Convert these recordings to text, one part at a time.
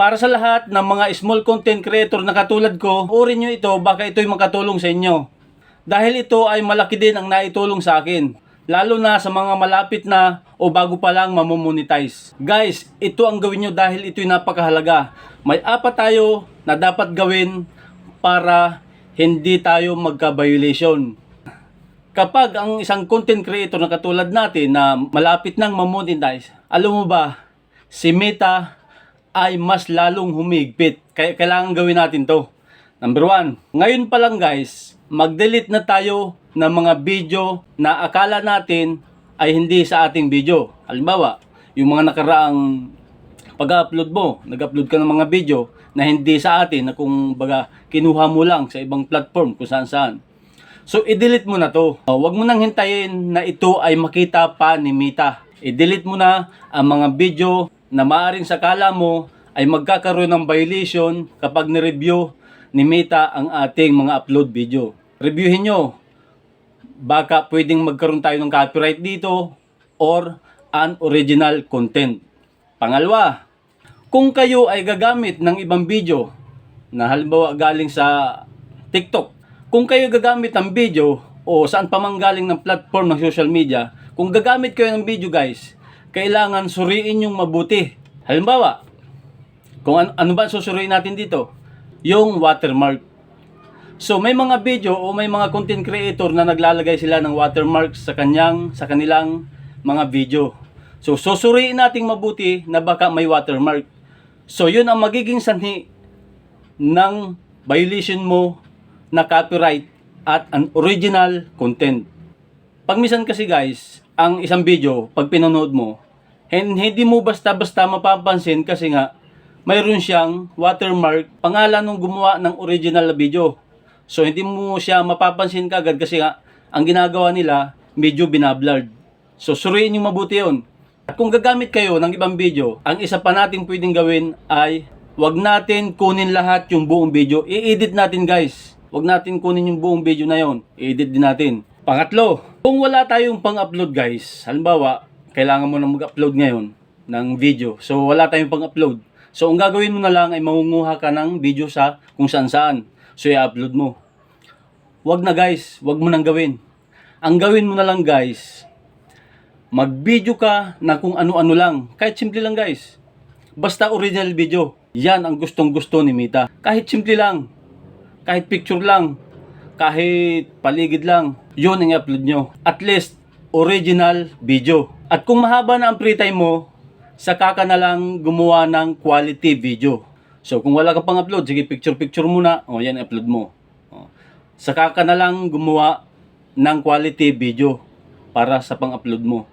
Para sa lahat ng mga small content creator na katulad ko, uri nyo ito baka ito'y makatulong sa inyo. Dahil ito ay malaki din ang naitulong sa akin. Lalo na sa mga malapit na o bago pa lang mamomonetize. Guys, ito ang gawin nyo dahil ito'y napakahalaga. May apat tayo na dapat gawin para hindi tayo magka-violation. Kapag ang isang content creator na katulad natin na malapit nang mamonetize, alam mo ba, si Meta ay mas lalong humigpit. Kaya kailangan gawin natin to. Number one, ngayon pa lang guys, mag-delete na tayo ng mga video na akala natin ay hindi sa ating video. Halimbawa, yung mga nakaraang pag-upload mo, nag-upload ka ng mga video na hindi sa atin, na kung baga kinuha mo lang sa ibang platform kung saan saan. So, i-delete mo na to. Huwag mo nang hintayin na ito ay makita pa ni Mita. I-delete mo na ang mga video na maaring sakala mo ay magkakaroon ng violation kapag ni-review ni Meta ang ating mga upload video. Reviewin nyo. Baka pwedeng magkaroon tayo ng copyright dito or unoriginal content. Pangalawa, kung kayo ay gagamit ng ibang video na halimbawa galing sa TikTok, kung kayo gagamit ng video o saan pa man galing ng platform ng social media, kung gagamit kayo ng video guys, kailangan suriin yung mabuti. Halimbawa, kung ano, ano ba susuriin natin dito? Yung watermark. So may mga video o may mga content creator na naglalagay sila ng watermark sa kanyang sa kanilang mga video. So susuriin nating mabuti na baka may watermark. So yun ang magiging sanhi ng violation mo na copyright at an original content. Pag minsan kasi guys, ang isang video, pag pinanood mo, hin- hindi mo basta-basta mapapansin kasi nga, mayroon siyang watermark, pangalan ng gumawa ng original na video. So, hindi mo siya mapapansin kagad kasi nga, ang ginagawa nila, medyo binablurred. So, suriin yung mabuti yun. At kung gagamit kayo ng ibang video, ang isa pa nating pwedeng gawin ay wag natin kunin lahat yung buong video. I-edit natin guys. Wag natin kunin yung buong video na yon. I-edit din natin. Pangatlo, kung wala tayong pang-upload guys, halimbawa, kailangan mo na mag-upload ngayon ng video. So, wala tayong pang-upload. So, ang gagawin mo na lang ay mangunguha ka ng video sa kung saan saan. So, i-upload mo. Wag na guys, wag mo nang gawin. Ang gawin mo na lang guys, mag-video ka na kung ano-ano lang. Kahit simple lang guys. Basta original video. Yan ang gustong gusto ni Mita. Kahit simple lang. Kahit picture lang. Kahit paligid lang. Yun ang i-upload nyo. At least, original video. At kung mahaba na ang free time mo, saka ka na lang gumawa ng quality video. So, kung wala ka pang upload, sige, picture-picture muna. O, yan, upload mo. O, saka ka na lang gumawa ng quality video para sa pang-upload mo.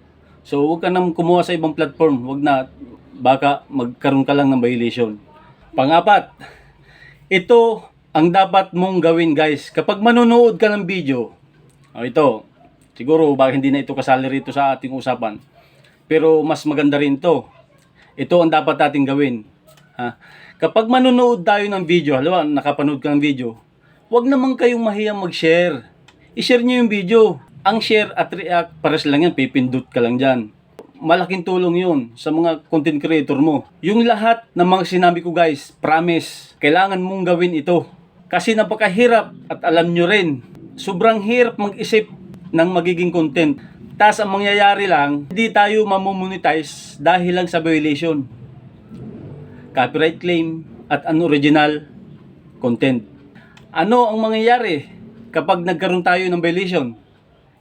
So, huwag ka nang kumuha sa ibang platform. Huwag na, baka magkaroon ka lang ng violation. Pangapat, ito ang dapat mong gawin guys. Kapag manonood ka ng video, o ito, siguro baka hindi na ito kasali rito sa ating usapan. Pero mas maganda rin to. Ito ang dapat nating gawin. Ha? Kapag manonood tayo ng video, halimbawa nakapanood ka ng video, huwag naman kayong mahiyang mag-share. I-share nyo yung video. Ang share at react, pares lang yan, pipindot ka lang dyan. Malaking tulong yun sa mga content creator mo. Yung lahat ng mga sinabi ko guys, promise, kailangan mong gawin ito. Kasi napakahirap at alam nyo rin, sobrang hirap mag-isip ng magiging content. Tapos ang mangyayari lang, hindi tayo mamomonetize dahil lang sa violation. Copyright claim at unoriginal content. Ano ang mangyayari kapag nagkaroon tayo ng violation?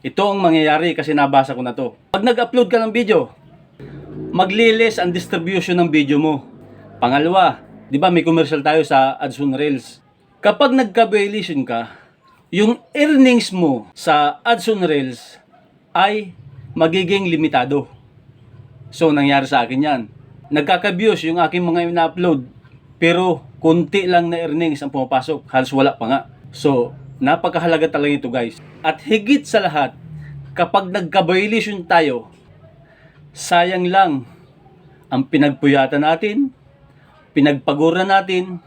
Ito ang mangyayari kasi nabasa ko na to. Pag nag-upload ka ng video, maglilis ang distribution ng video mo. Pangalawa, di ba may commercial tayo sa ads Reels. Kapag nagka-violation ka, yung earnings mo sa ads on Reels ay magiging limitado. So, nangyari sa akin yan. Nagkaka-views yung aking mga ina-upload, pero konti lang na earnings ang pumapasok. Halos wala pa nga. So, napakahalaga talaga ito guys. At higit sa lahat, kapag nagka-violation tayo, sayang lang ang pinagpuyatan natin, pinagpagura natin,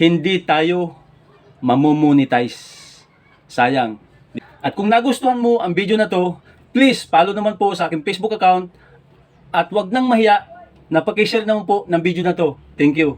hindi tayo mamomonetize. Sayang. At kung nagustuhan mo ang video na to, please follow naman po sa aking Facebook account at wag nang mahiya na pakishare naman po ng video na to. Thank you.